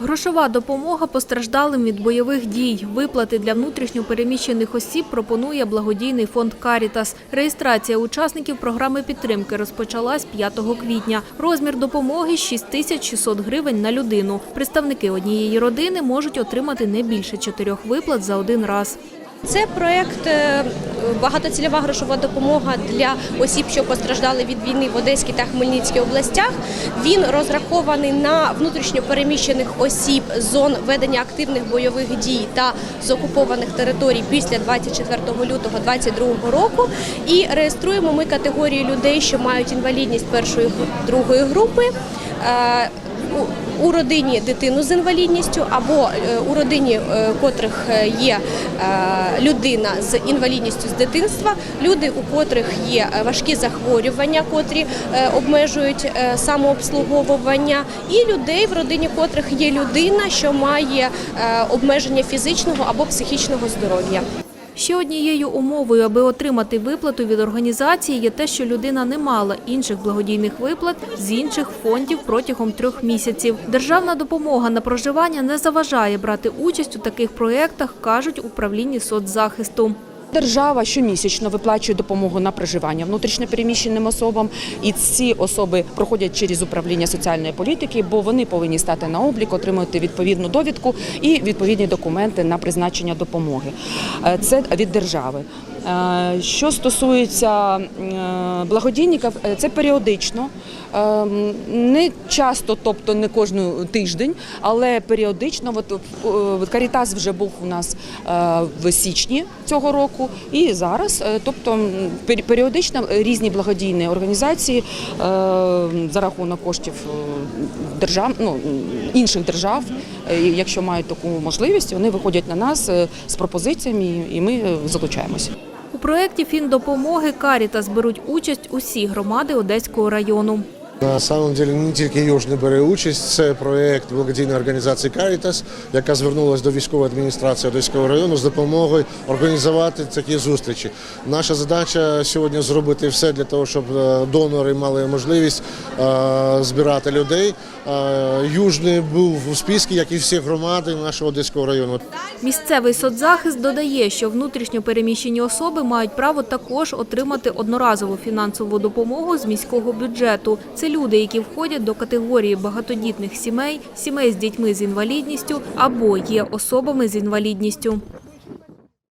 Грошова допомога постраждалим від бойових дій. Виплати для внутрішньо переміщених осіб пропонує благодійний фонд «Карітас». Реєстрація учасників програми підтримки розпочалась 5 квітня. Розмір допомоги – 6600 гривень на людину. Представники однієї родини можуть отримати не більше чотирьох виплат за один раз. Це проект е, багатоцільова грошова допомога для осіб, що постраждали від війни в Одеській та Хмельницькій областях. Він розрахований на внутрішньо переміщених осіб зон ведення активних бойових дій та з окупованих територій після 24 лютого 2022 року. І реєструємо ми категорії людей, що мають інвалідність першої другої групи. У- родині дитину з інвалідністю або е, у родині е, котрих е, є людина з інвалідністю з дитинства, люди, у котрих є важкі захворювання, котрі обмежують самообслуговування, і людей, в родині котрих є людина, що має обмеження фізичного або психічного здоров'я. Ще однією умовою, аби отримати виплату від організації, є те, що людина не мала інших благодійних виплат з інших фондів протягом трьох місяців. Державна допомога на проживання не заважає брати участь у таких проєктах, кажуть управлінні соцзахисту. Держава щомісячно виплачує допомогу на проживання внутрішньопереміщеним особам, і ці особи проходять через управління соціальної політики, бо вони повинні стати на облік, отримати відповідну довідку і відповідні документи на призначення допомоги. Е, Це від держави. Е, Що стосується е, благодійників, е, це періодично, не часто, тобто не кожну тиждень, але періодично. От Карітас вже був у нас в січні цього року, і зараз, тобто періодично різні благодійні організації за рахунок коштів держав, ну, інших держав, якщо мають таку можливість, вони виходять на нас з пропозиціями, і ми залучаємося. Проєкті фіндопомоги «Карітас» беруть участь усі громади Одеського району. На самом деле не тільки Южний бере участь. Це проєкт благодійної організації Caritas, яка звернулася до військової адміністрації Одеського району з допомогою організувати такі зустрічі. Наша задача сьогодні зробити все для того, щоб е, донори мали можливість е, збирати людей. Южний був у списку, як і всі громади нашого Одеського району. Місцевий соцзахист додає, що внутрішньо переміщені особи мають право також отримати одноразову фінансову допомогу з міського бюджету. Це люди, які входять до категорії багатодітних сімей, сімей з дітьми з інвалідністю або є особами з інвалідністю.